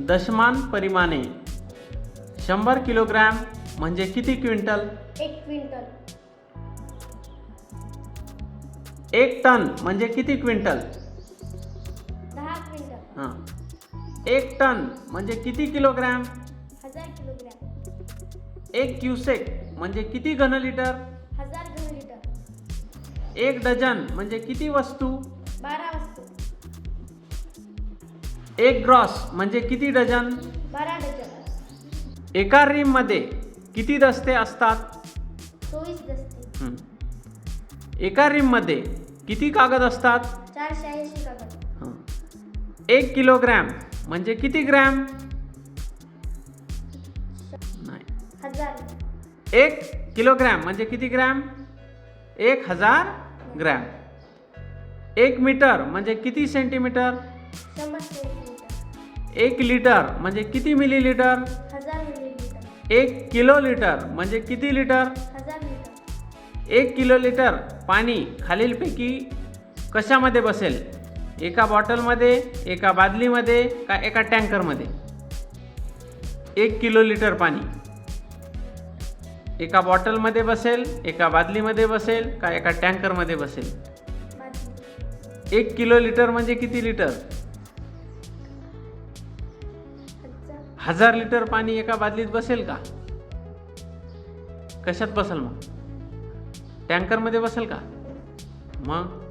दशमान परिमाणे. शंभर किलोग्रॅम म्हणजे किती क्विंटल? एक क्विंटल. एक टन म्हणजे किती क्विंटल? दहा क्विंटल. हां. एक टन म्हणजे किती किलोग्रॅम? हजार किलोग्रॅम. एक क्युसेक म्हणजे किती घनलिटर? हजार घनलिटर. एक डझन म्हणजे किती वस्तू? एक ग्रॉस म्हणजे किती डझन? बारा डझन. एका रीममध्ये किती दस्ते असतात? चोवीस दस्ते. हं. एका रीममध्ये किती कागद असतात? चारशे ऐंशी कागद. एक किलोग्रॅम म्हणजे किती ग्रॅम? नाही. एक किलोग्रॅम म्हणजे किती ग्रॅम? एक हजार ग्रॅम. एक मीटर म्हणजे किती सेंटीमीटर? एक लिटर म्हणजे किती मिलीलिटर? हजार मिलीलीटर. एक किलो लिटर म्हणजे किती लिटर? लिटर. एक किलो लिटर पाणी खालीलपैकी कशामध्ये बसेल? एका बॉटलमध्ये एका बादलीमध्ये का एका टँकरमध्ये? एक किलो लिटर पाणी. एका बॉटलमध्ये बसेल एका बादलीमध्ये बसेल का एका टँकरमध्ये बसेल? एक किलो लिटर म्हणजे किती लिटर? हजार लिटर पाणी एका बादलीत बसेल का? कशात बसेल मग? टँकरमध्ये बसेल का? मग?